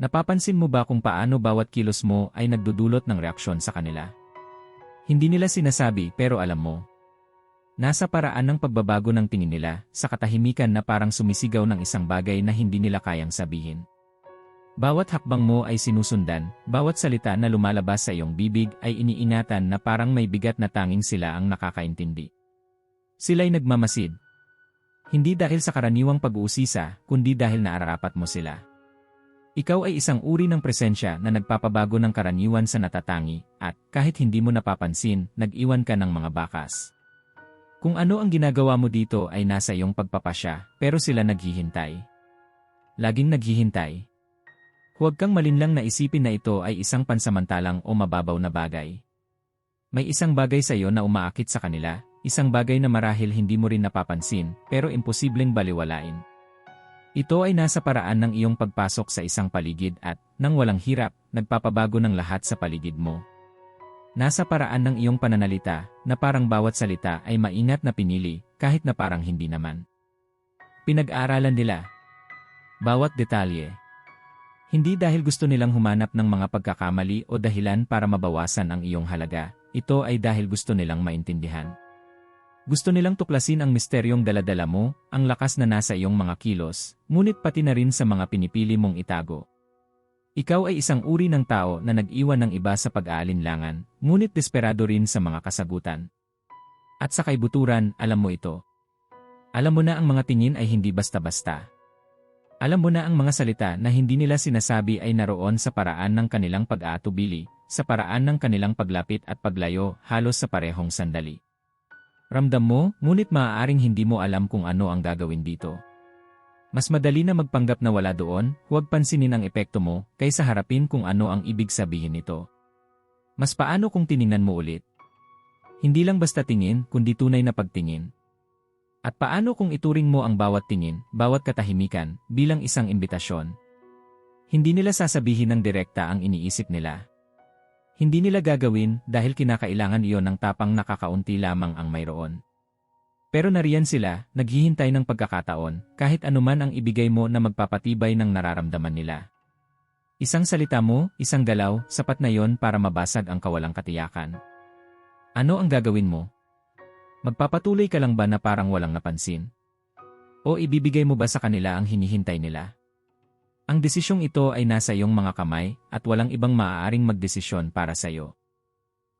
Napapansin mo ba kung paano bawat kilos mo ay nagdudulot ng reaksyon sa kanila? Hindi nila sinasabi pero alam mo. Nasa paraan ng pagbabago ng tingin nila sa katahimikan na parang sumisigaw ng isang bagay na hindi nila kayang sabihin. Bawat hakbang mo ay sinusundan, bawat salita na lumalabas sa iyong bibig ay iniingatan na parang may bigat na tanging sila ang nakakaintindi. Sila'y nagmamasid. Hindi dahil sa karaniwang pag-uusisa, kundi dahil naarapat mo sila. Ikaw ay isang uri ng presensya na nagpapabago ng karaniwan sa natatangi, at kahit hindi mo napapansin, nag-iwan ka ng mga bakas. Kung ano ang ginagawa mo dito ay nasa iyong pagpapasya, pero sila naghihintay. Laging naghihintay. Huwag kang malinlang na isipin na ito ay isang pansamantalang o mababaw na bagay. May isang bagay sa iyo na umaakit sa kanila, isang bagay na marahil hindi mo rin napapansin, pero imposibleng baliwalain. Ito ay nasa paraan ng iyong pagpasok sa isang paligid at, nang walang hirap, nagpapabago ng lahat sa paligid mo. Nasa paraan ng iyong pananalita, na parang bawat salita ay maingat na pinili, kahit na parang hindi naman. Pinag-aaralan nila. Bawat detalye, hindi dahil gusto nilang humanap ng mga pagkakamali o dahilan para mabawasan ang iyong halaga, ito ay dahil gusto nilang maintindihan. Gusto nilang tuklasin ang misteryong daladala mo, ang lakas na nasa iyong mga kilos, ngunit pati na rin sa mga pinipili mong itago. Ikaw ay isang uri ng tao na nag-iwan ng iba sa pag-aalinlangan, ngunit desperado rin sa mga kasagutan. At sa kaibuturan, alam mo ito. Alam mo na ang mga tingin ay hindi basta-basta. Alam mo na ang mga salita na hindi nila sinasabi ay naroon sa paraan ng kanilang pag-aatubili, sa paraan ng kanilang paglapit at paglayo halos sa parehong sandali. Ramdam mo, ngunit maaaring hindi mo alam kung ano ang gagawin dito. Mas madali na magpanggap na wala doon, huwag pansinin ang epekto mo, kaysa harapin kung ano ang ibig sabihin nito. Mas paano kung tiningnan mo ulit? Hindi lang basta tingin, kundi tunay na pagtingin. At paano kung ituring mo ang bawat tingin, bawat katahimikan, bilang isang imbitasyon? Hindi nila sasabihin ng direkta ang iniisip nila. Hindi nila gagawin dahil kinakailangan iyon ng tapang nakakaunti lamang ang mayroon. Pero nariyan sila, naghihintay ng pagkakataon, kahit anuman ang ibigay mo na magpapatibay ng nararamdaman nila. Isang salita mo, isang galaw, sapat na yon para mabasag ang kawalang katiyakan. Ano ang gagawin mo? Magpapatuloy ka lang ba na parang walang napansin? O ibibigay mo ba sa kanila ang hinihintay nila? Ang desisyong ito ay nasa iyong mga kamay at walang ibang maaaring magdesisyon para sa iyo.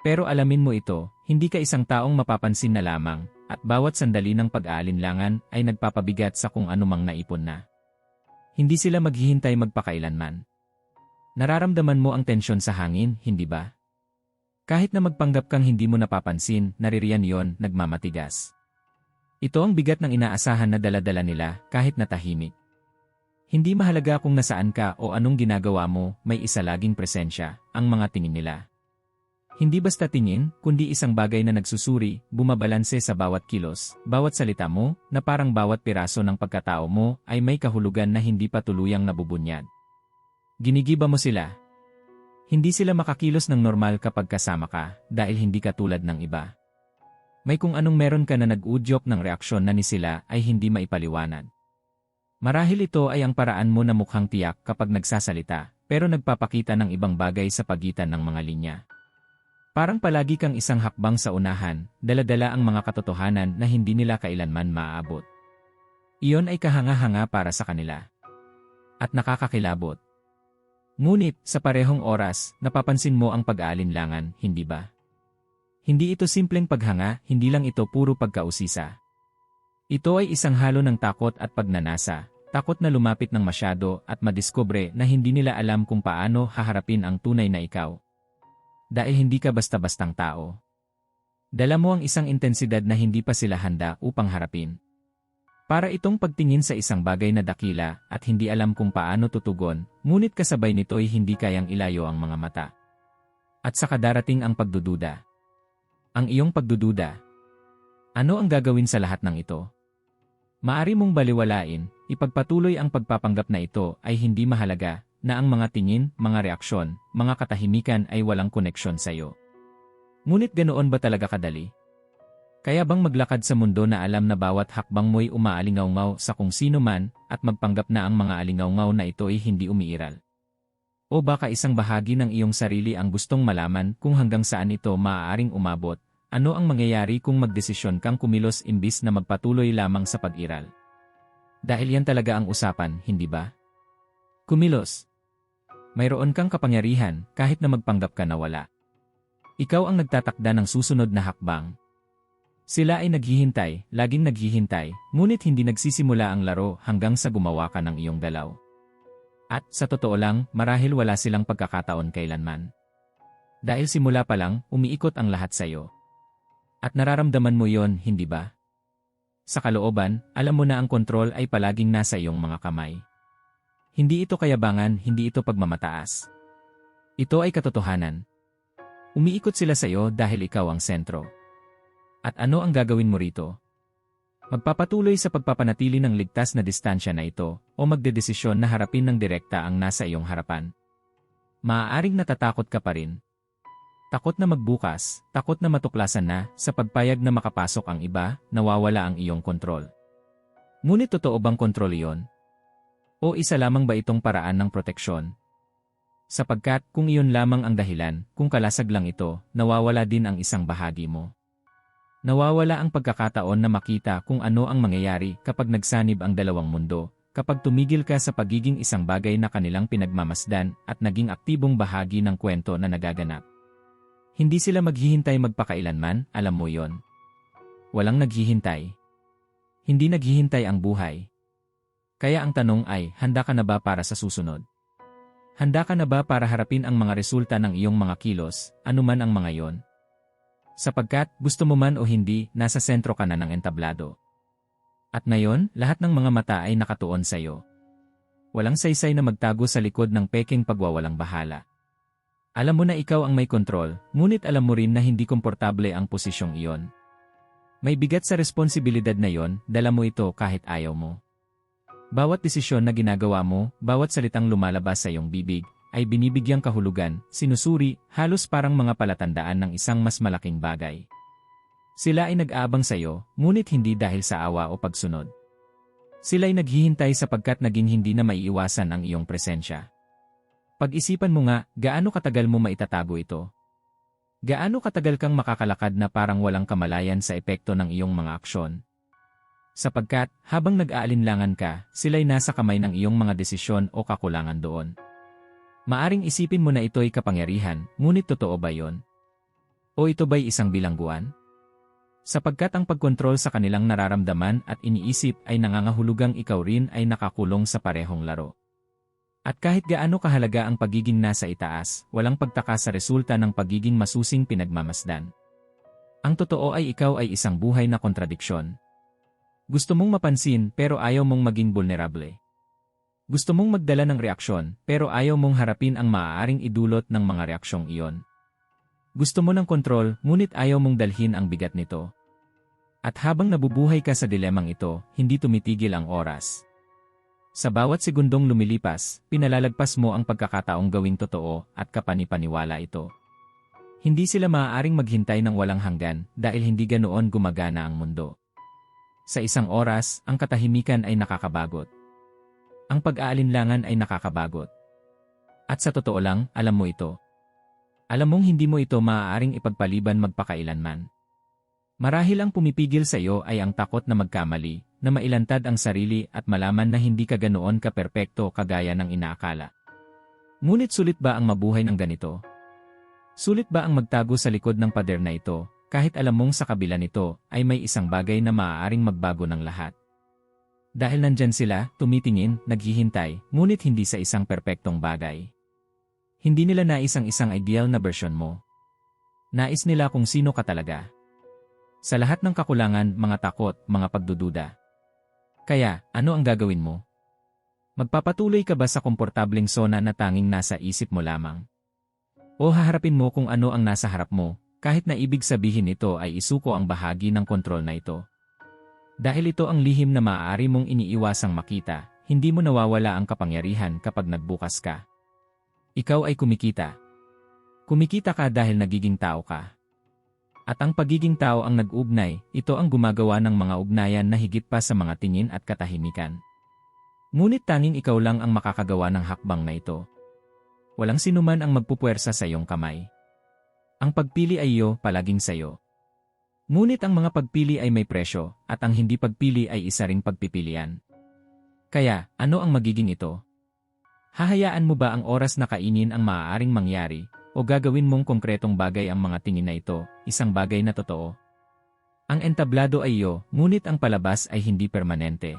Pero alamin mo ito, hindi ka isang taong mapapansin na lamang at bawat sandali ng pag-aalinlangan ay nagpapabigat sa kung anumang naipon na. Hindi sila maghihintay magpakailanman. Nararamdaman mo ang tensyon sa hangin, hindi ba? Kahit na magpanggap kang hindi mo napapansin, naririyan yon, nagmamatigas. Ito ang bigat ng inaasahan na daladala nila, kahit natahimik. Hindi mahalaga kung nasaan ka o anong ginagawa mo, may isa laging presensya, ang mga tingin nila. Hindi basta tingin, kundi isang bagay na nagsusuri, bumabalanse sa bawat kilos, bawat salita mo, na parang bawat piraso ng pagkatao mo ay may kahulugan na hindi pa tuluyang nabubunyad. Ginigiba mo sila, hindi sila makakilos ng normal kapag kasama ka dahil hindi ka tulad ng iba. May kung anong meron ka na nag-udyok ng reaksyon na ni sila ay hindi maipaliwanag. Marahil ito ay ang paraan mo na mukhang tiyak kapag nagsasalita, pero nagpapakita ng ibang bagay sa pagitan ng mga linya. Parang palagi kang isang hakbang sa unahan, daladala ang mga katotohanan na hindi nila kailanman maaabot. Iyon ay kahanga-hanga para sa kanila. At nakakakilabot. Ngunit, sa parehong oras, napapansin mo ang pag-aalinlangan, hindi ba? Hindi ito simpleng paghanga, hindi lang ito puro pagkausisa. Ito ay isang halo ng takot at pagnanasa, takot na lumapit ng masyado at madiskubre na hindi nila alam kung paano haharapin ang tunay na ikaw. Dahil hindi ka basta-bastang tao. Dala mo ang isang intensidad na hindi pa sila handa upang harapin. Para itong pagtingin sa isang bagay na dakila at hindi alam kung paano tutugon, ngunit kasabay nito ay hindi kayang ilayo ang mga mata. At saka darating ang pagdududa. Ang iyong pagdududa. Ano ang gagawin sa lahat ng ito? Maari mong baliwalain, ipagpatuloy ang pagpapanggap na ito ay hindi mahalaga, na ang mga tingin, mga reaksyon, mga katahimikan ay walang koneksyon sa iyo. Ngunit ganoon ba talaga kadali? Kaya bang maglakad sa mundo na alam na bawat hakbang mo'y umaalingaw sa kung sino man at magpanggap na ang mga alingaw na ito ay hindi umiiral? O baka isang bahagi ng iyong sarili ang gustong malaman kung hanggang saan ito maaaring umabot, ano ang mangyayari kung magdesisyon kang kumilos imbis na magpatuloy lamang sa pag-iral. Dahil yan talaga ang usapan, hindi ba? Kumilos. Mayroon kang kapangyarihan kahit na magpanggap ka na wala. Ikaw ang nagtatakda ng susunod na hakbang. Sila ay naghihintay, laging naghihintay, ngunit hindi nagsisimula ang laro hanggang sa gumawa ka ng iyong dalaw. At sa totoo lang, marahil wala silang pagkakataon kailanman. Dahil simula pa lang, umiikot ang lahat sa iyo. At nararamdaman mo yon, hindi ba? Sa kalooban, alam mo na ang kontrol ay palaging nasa iyong mga kamay. Hindi ito kayabangan, hindi ito pagmamataas. Ito ay katotohanan. Umiikot sila sa iyo dahil ikaw ang sentro. At ano ang gagawin mo rito? Magpapatuloy sa pagpapanatili ng ligtas na distansya na ito o magdedesisyon na harapin ng direkta ang nasa iyong harapan. Maaaring natatakot ka pa rin. Takot na magbukas, takot na matuklasan na, sa pagpayag na makapasok ang iba, nawawala ang iyong kontrol. Ngunit totoo bang kontrol iyon? O isa lamang ba itong paraan ng proteksyon? Sapagkat kung iyon lamang ang dahilan, kung kalasag lang ito, nawawala din ang isang bahagi mo. Nawawala ang pagkakataon na makita kung ano ang mangyayari kapag nagsanib ang dalawang mundo, kapag tumigil ka sa pagiging isang bagay na kanilang pinagmamasdan at naging aktibong bahagi ng kwento na nagaganap. Hindi sila maghihintay magpakailanman, alam mo yon. Walang naghihintay. Hindi naghihintay ang buhay. Kaya ang tanong ay, handa ka na ba para sa susunod? Handa ka na ba para harapin ang mga resulta ng iyong mga kilos, anuman ang mga yon? Sapagkat, gusto mo man o hindi, nasa sentro ka na ng entablado. At ngayon, lahat ng mga mata ay nakatuon sa iyo. Walang saysay na magtago sa likod ng peking pagwawalang bahala. Alam mo na ikaw ang may kontrol, ngunit alam mo rin na hindi komportable ang posisyong iyon. May bigat sa responsibilidad na yon, dala mo ito kahit ayaw mo. Bawat desisyon na ginagawa mo, bawat salitang lumalabas sa iyong bibig, ay binibigyang kahulugan, sinusuri, halos parang mga palatandaan ng isang mas malaking bagay. Sila ay nag-aabang sa iyo, ngunit hindi dahil sa awa o pagsunod. Sila ay naghihintay sapagkat naging hindi na maiiwasan ang iyong presensya. Pag-isipan mo nga, gaano katagal mo maitatago ito? Gaano katagal kang makakalakad na parang walang kamalayan sa epekto ng iyong mga aksyon? Sapagkat, habang nag-aalinlangan ka, sila'y nasa kamay ng iyong mga desisyon o kakulangan doon. Maaring isipin mo na ito'y kapangyarihan, ngunit totoo ba yon? O ito ba'y isang bilangguan? Sapagkat ang pagkontrol sa kanilang nararamdaman at iniisip ay nangangahulugang ikaw rin ay nakakulong sa parehong laro. At kahit gaano kahalaga ang pagiging nasa itaas, walang pagtaka sa resulta ng pagiging masusing pinagmamasdan. Ang totoo ay ikaw ay isang buhay na kontradiksyon. Gusto mong mapansin pero ayaw mong maging vulnerable. Gusto mong magdala ng reaksyon, pero ayaw mong harapin ang maaaring idulot ng mga reaksyong iyon. Gusto mo ng kontrol, ngunit ayaw mong dalhin ang bigat nito. At habang nabubuhay ka sa dilemang ito, hindi tumitigil ang oras. Sa bawat segundong lumilipas, pinalalagpas mo ang pagkakataong gawing totoo at kapanipaniwala ito. Hindi sila maaaring maghintay ng walang hanggan dahil hindi ganoon gumagana ang mundo. Sa isang oras, ang katahimikan ay nakakabagot. Ang pag-aalinlangan ay nakakabagot. At sa totoo lang, alam mo ito. Alam mong hindi mo ito maaaring ipagpaliban magpakailanman. Marahil ang pumipigil sa iyo ay ang takot na magkamali, na mailantad ang sarili at malaman na hindi ka ganoon ka-perpekto kagaya ng inaakala. Ngunit sulit ba ang mabuhay ng ganito? Sulit ba ang magtago sa likod ng pader na ito, kahit alam mong sa kabila nito ay may isang bagay na maaaring magbago ng lahat? Dahil nandyan sila, tumitingin, naghihintay, ngunit hindi sa isang perpektong bagay. Hindi nila nais ang isang ideal na version mo. Nais nila kung sino ka talaga. Sa lahat ng kakulangan, mga takot, mga pagdududa. Kaya, ano ang gagawin mo? Magpapatuloy ka ba sa komportableng sona na tanging nasa isip mo lamang? O haharapin mo kung ano ang nasa harap mo, kahit na ibig sabihin ito ay isuko ang bahagi ng kontrol na ito? Dahil ito ang lihim na maaari mong iniiwasang makita, hindi mo nawawala ang kapangyarihan kapag nagbukas ka. Ikaw ay kumikita. Kumikita ka dahil nagiging tao ka. At ang pagiging tao ang nag-ugnay, ito ang gumagawa ng mga ugnayan na higit pa sa mga tingin at katahimikan. Ngunit tanging ikaw lang ang makakagawa ng hakbang na ito. Walang sinuman ang magpupuwersa sa iyong kamay. Ang pagpili ay iyo, palaging sayo. Ngunit ang mga pagpili ay may presyo, at ang hindi pagpili ay isa ring pagpipilian. Kaya, ano ang magiging ito? Hahayaan mo ba ang oras na kainin ang maaaring mangyari, o gagawin mong konkretong bagay ang mga tingin na ito, isang bagay na totoo? Ang entablado ay iyo, ngunit ang palabas ay hindi permanente.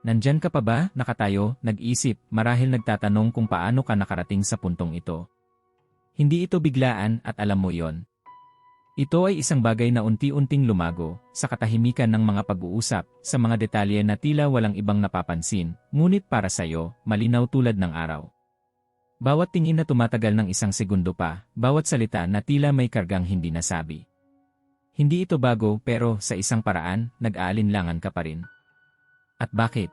Nandyan ka pa ba, nakatayo, nag-isip, marahil nagtatanong kung paano ka nakarating sa puntong ito. Hindi ito biglaan at alam mo yon. Ito ay isang bagay na unti-unting lumago, sa katahimikan ng mga pag-uusap, sa mga detalye na tila walang ibang napapansin, ngunit para sa'yo, malinaw tulad ng araw. Bawat tingin na tumatagal ng isang segundo pa, bawat salita na tila may kargang hindi nasabi. Hindi ito bago pero sa isang paraan, nag-aalinlangan ka pa rin. At bakit?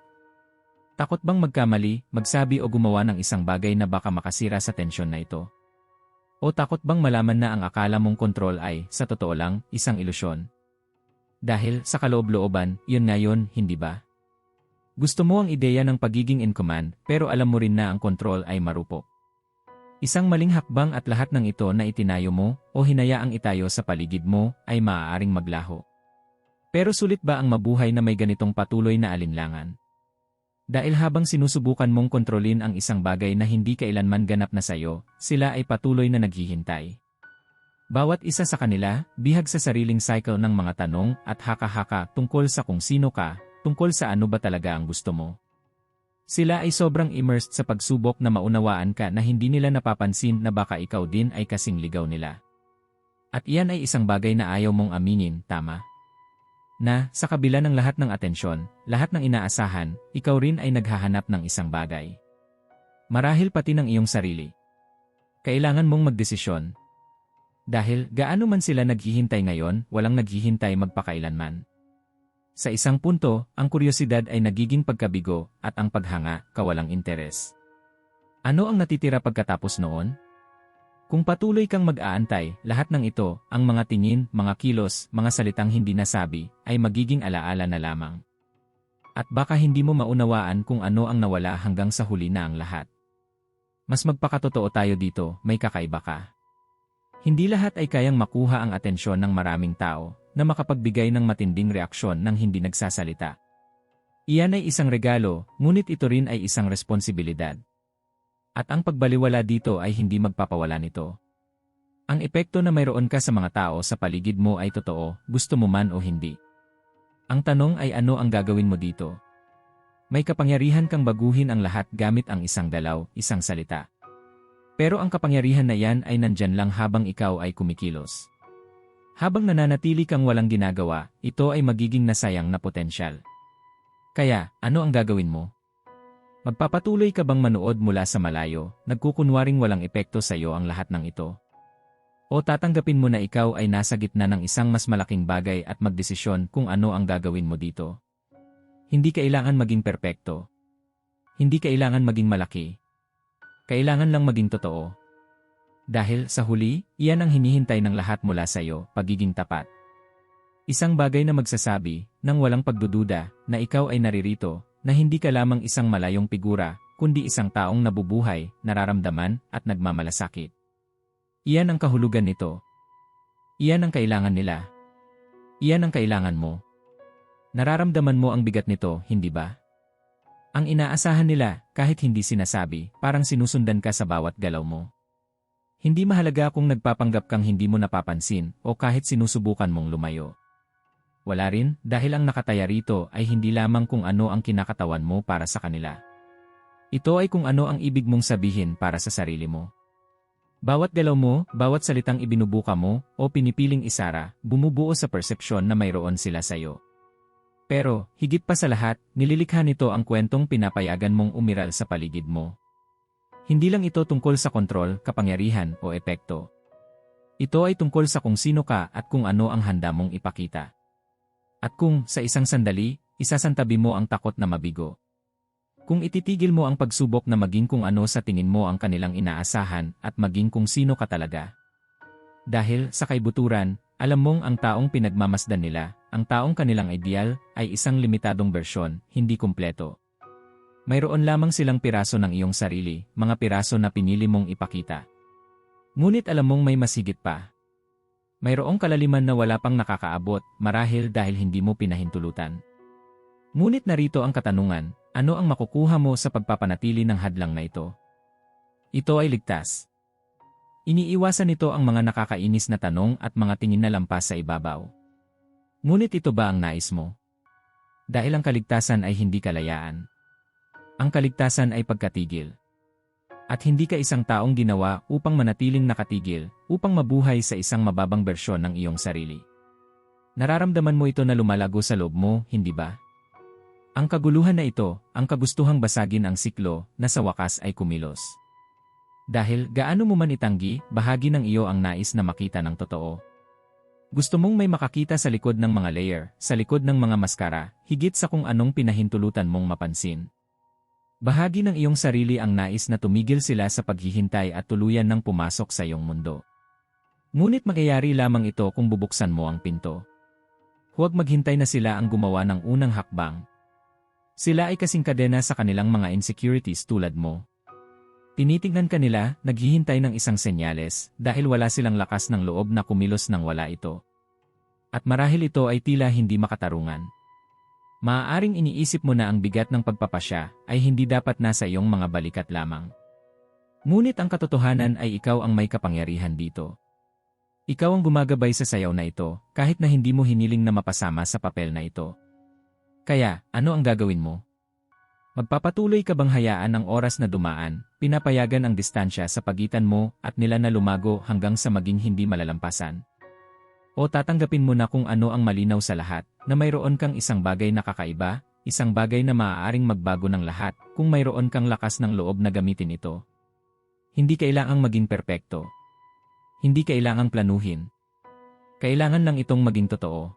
Takot bang magkamali, magsabi o gumawa ng isang bagay na baka makasira sa tensyon na ito? O takot bang malaman na ang akala mong kontrol ay, sa totoo lang, isang ilusyon? Dahil, sa kaloob-looban, yun nga yun, hindi ba? Gusto mo ang ideya ng pagiging in command, pero alam mo rin na ang kontrol ay marupok. Isang maling hakbang at lahat ng ito na itinayo mo, o hinayaang itayo sa paligid mo, ay maaaring maglaho. Pero sulit ba ang mabuhay na may ganitong patuloy na alinlangan? Dahil habang sinusubukan mong kontrolin ang isang bagay na hindi kailanman ganap na sayo, sila ay patuloy na naghihintay. Bawat isa sa kanila, bihag sa sariling cycle ng mga tanong at haka-haka tungkol sa kung sino ka, tungkol sa ano ba talaga ang gusto mo. Sila ay sobrang immersed sa pagsubok na maunawaan ka na hindi nila napapansin na baka ikaw din ay kasing ligaw nila. At iyan ay isang bagay na ayaw mong aminin, tama? Na, sa kabila ng lahat ng atensyon, lahat ng inaasahan, ikaw rin ay naghahanap ng isang bagay. Marahil pati ng iyong sarili. Kailangan mong magdesisyon. Dahil, gaano man sila naghihintay ngayon, walang naghihintay magpakailanman. Sa isang punto, ang kuryosidad ay nagiging pagkabigo, at ang paghanga, kawalang interes. Ano ang natitira pagkatapos noon? Kung patuloy kang mag-aantay, lahat ng ito, ang mga tingin, mga kilos, mga salitang hindi nasabi, ay magiging alaala na lamang. At baka hindi mo maunawaan kung ano ang nawala hanggang sa huli na ang lahat. Mas magpakatotoo tayo dito, may kakaiba ka. Hindi lahat ay kayang makuha ang atensyon ng maraming tao na makapagbigay ng matinding reaksyon ng hindi nagsasalita. Iyan ay isang regalo, ngunit ito rin ay isang responsibilidad. At ang pagbaliwala dito ay hindi magpapawala nito. Ang epekto na mayroon ka sa mga tao sa paligid mo ay totoo, gusto mo man o hindi. Ang tanong ay ano ang gagawin mo dito? May kapangyarihan kang baguhin ang lahat gamit ang isang dalaw, isang salita. Pero ang kapangyarihan na yan ay nandyan lang habang ikaw ay kumikilos. Habang nananatili kang walang ginagawa, ito ay magiging nasayang na potensyal. Kaya, ano ang gagawin mo? Magpapatuloy ka bang manood mula sa malayo, nagkukunwaring walang epekto sa iyo ang lahat ng ito? O tatanggapin mo na ikaw ay nasa gitna ng isang mas malaking bagay at magdesisyon kung ano ang gagawin mo dito? Hindi kailangan maging perpekto. Hindi kailangan maging malaki. Kailangan lang maging totoo. Dahil sa huli, iyan ang hinihintay ng lahat mula sa iyo, pagiging tapat. Isang bagay na magsasabi, nang walang pagdududa, na ikaw ay naririto, na hindi ka lamang isang malayong figura, kundi isang taong nabubuhay, nararamdaman, at nagmamalasakit. Iyan ang kahulugan nito. Iyan ang kailangan nila. Iyan ang kailangan mo. Nararamdaman mo ang bigat nito, hindi ba? Ang inaasahan nila, kahit hindi sinasabi, parang sinusundan ka sa bawat galaw mo. Hindi mahalaga kung nagpapanggap kang hindi mo napapansin o kahit sinusubukan mong lumayo. Wala rin, dahil ang nakataya rito ay hindi lamang kung ano ang kinakatawan mo para sa kanila. Ito ay kung ano ang ibig mong sabihin para sa sarili mo. Bawat galaw mo, bawat salitang ibinubuka mo, o pinipiling isara, bumubuo sa persepsyon na mayroon sila sa iyo. Pero, higit pa sa lahat, nililikha nito ang kwentong pinapayagan mong umiral sa paligid mo. Hindi lang ito tungkol sa kontrol, kapangyarihan, o epekto. Ito ay tungkol sa kung sino ka at kung ano ang handa mong ipakita. At kung, sa isang sandali, isasantabi mo ang takot na mabigo. Kung ititigil mo ang pagsubok na maging kung ano sa tingin mo ang kanilang inaasahan at maging kung sino ka talaga. Dahil, sa kaibuturan, alam mong ang taong pinagmamasdan nila, ang taong kanilang ideal, ay isang limitadong bersyon, hindi kumpleto. Mayroon lamang silang piraso ng iyong sarili, mga piraso na pinili mong ipakita. Ngunit alam mong may masigit pa. Mayroong kalaliman na wala pang nakakaabot, marahil dahil hindi mo pinahintulutan. Ngunit narito ang katanungan, ano ang makukuha mo sa pagpapanatili ng hadlang na ito? Ito ay ligtas. Iniiwasan nito ang mga nakakainis na tanong at mga tingin na lampas sa ibabaw. Ngunit ito ba ang nais mo? Dahil ang kaligtasan ay hindi kalayaan. Ang kaligtasan ay pagkatigil. At hindi ka isang taong ginawa upang manatiling nakatigil, upang mabuhay sa isang mababang bersyon ng iyong sarili. Nararamdaman mo ito na lumalago sa loob mo, hindi ba? Ang kaguluhan na ito, ang kagustuhang basagin ang siklo, na sa wakas ay kumilos. Dahil gaano mo man itanggi, bahagi ng iyo ang nais na makita ng totoo. Gusto mong may makakita sa likod ng mga layer, sa likod ng mga maskara, higit sa kung anong pinahintulutan mong mapansin. Bahagi ng iyong sarili ang nais na tumigil sila sa paghihintay at tuluyan ng pumasok sa iyong mundo. Ngunit magyayari lamang ito kung bubuksan mo ang pinto. Huwag maghintay na sila ang gumawa ng unang hakbang. Sila ay kasing kadena sa kanilang mga insecurities tulad mo. Tinitingnan ka nila, naghihintay ng isang senyales, dahil wala silang lakas ng loob na kumilos nang wala ito. At marahil ito ay tila hindi makatarungan. Maaaring iniisip mo na ang bigat ng pagpapasya ay hindi dapat nasa iyong mga balikat lamang. Ngunit ang katotohanan ay ikaw ang may kapangyarihan dito. Ikaw ang gumagabay sa sayaw na ito, kahit na hindi mo hiniling na mapasama sa papel na ito. Kaya, ano ang gagawin mo? Magpapatuloy ka bang hayaan ang oras na dumaan, pinapayagan ang distansya sa pagitan mo at nila na lumago hanggang sa maging hindi malalampasan? O tatanggapin mo na kung ano ang malinaw sa lahat, na mayroon kang isang bagay na kakaiba, isang bagay na maaaring magbago ng lahat kung mayroon kang lakas ng loob na gamitin ito. Hindi kailangang maging perpekto. Hindi kailangang planuhin. Kailangan lang itong maging totoo.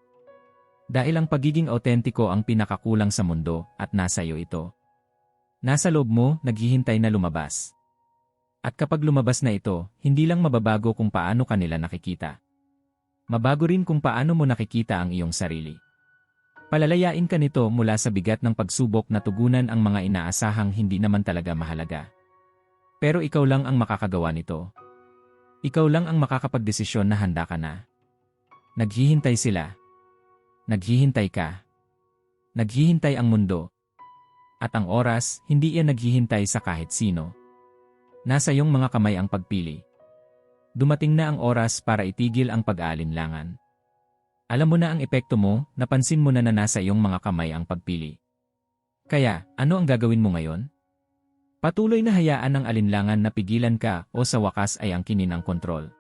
Dahil ang pagiging autentiko ang pinakakulang sa mundo at nasa iyo ito. Nasa loob mo, naghihintay na lumabas. At kapag lumabas na ito, hindi lang mababago kung paano kanila nakikita. Mabago rin kung paano mo nakikita ang iyong sarili. Palalayain ka nito mula sa bigat ng pagsubok na tugunan ang mga inaasahang hindi naman talaga mahalaga. Pero ikaw lang ang makakagawa nito. Ikaw lang ang makakapagdesisyon na handa ka na. Naghihintay sila. Naghihintay ka. Naghihintay ang mundo, at ang oras, hindi iyan naghihintay sa kahit sino. Nasa iyong mga kamay ang pagpili. Dumating na ang oras para itigil ang pag-aalinlangan. Alam mo na ang epekto mo, napansin mo na na nasa iyong mga kamay ang pagpili. Kaya, ano ang gagawin mo ngayon? Patuloy na hayaan ng alinlangan na pigilan ka o sa wakas ay ang kinin ang kontrol.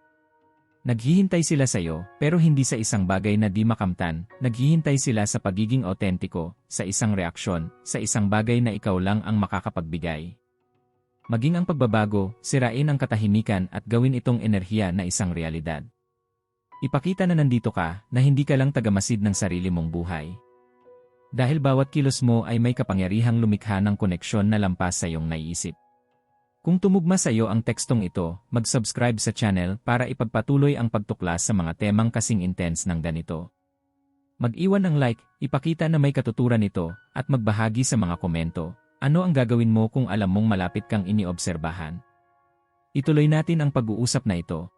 Naghihintay sila sa iyo, pero hindi sa isang bagay na di makamtan, naghihintay sila sa pagiging autentiko, sa isang reaksyon, sa isang bagay na ikaw lang ang makakapagbigay. Maging ang pagbabago, sirain ang katahimikan at gawin itong enerhiya na isang realidad. Ipakita na nandito ka, na hindi ka lang tagamasid ng sarili mong buhay. Dahil bawat kilos mo ay may kapangyarihang lumikha ng koneksyon na lampas sa iyong naiisip. Kung tumugma sa iyo ang tekstong ito, mag-subscribe sa channel para ipagpatuloy ang pagtuklas sa mga temang kasing intense ng ganito. Mag-iwan ng like, ipakita na may katuturan ito, at magbahagi sa mga komento. Ano ang gagawin mo kung alam mong malapit kang iniobserbahan? Ituloy natin ang pag-uusap na ito,